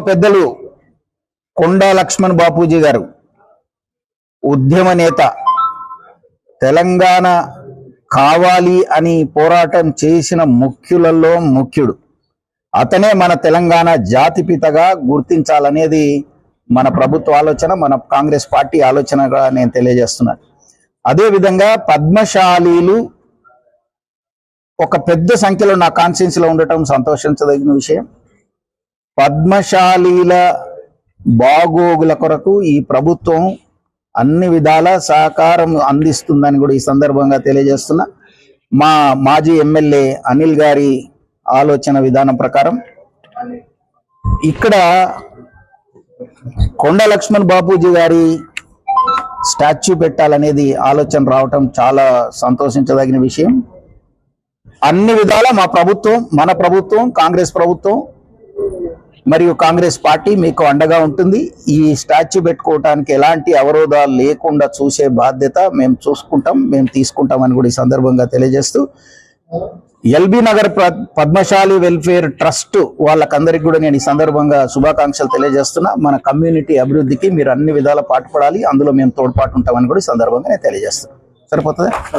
పెద్దలు కొండా లక్ష్మణ్ బాపూజీ గారు ఉద్యమ నేత తెలంగాణ కావాలి అని పోరాటం చేసిన ముఖ్యులలో ముఖ్యుడు. అతనే మన తెలంగాణ జాతిపితగా గుర్తించాలనేది మన ప్రభుత్వ ఆలోచన మన కాంగ్రెస్ పార్టీ ఆలోచనగా నేను తెలియజేస్తున్నాను. అదేవిధంగా పద్మశాలీలు ఒక పెద్ద సంఖ్యలో నా కాన్స్టిట్యూన్సీ ఉండటం సంతోషించదగిన విషయం. పద్మశాలీల బాగోగుల కొరకు ఈ ప్రభుత్వం అన్ని విధాల సహకారం అందిస్తుందని కూడా ఈ సందర్భంగా తెలియజేస్తున్నా. మా మాజీ ఎమ్మెల్యే అనిల్ గారి ఆలోచన విధానం ప్రకారం ఇక్కడ కొండ లక్ష్మణ్ బాపూజీ గారి స్టాచ్యూ పెట్టాలనేది ఆలోచన రావటం చాలా సంతోషించదగిన విషయం. అన్ని విధాల మా ప్రభుత్వం మన ప్రభుత్వం కాంగ్రెస్ ప్రభుత్వం మరియు కాంగ్రెస్ పార్టీ మీకు అండగా ఉంటుంది. ఈ స్టాచ్యూ పెట్టుకోవటానికి ఎలాంటి అవరోధాలు లేకుండా చూసే బాధ్యత మేము చూసుకుంటాం మేము తీసుకుంటామని కూడా ఈ సందర్భంగా తెలియజేస్తూ LB Nagar Padmashali welfare trust వాళ్ళకందరికి కూడా నేను ఈ సందర్భంగా శుభాకాంక్షలు తెలియజేస్తున్నా. మన కమ్యూనిటీ అభివృద్ధికి మీరు అన్ని విధాల పాటుపడాలి. అందులో మేము తోడ్పాటు ఉంటామని కూడా ఈ సందర్భంగా నేను తెలియజేస్తున్నాను సరిపోతుందా?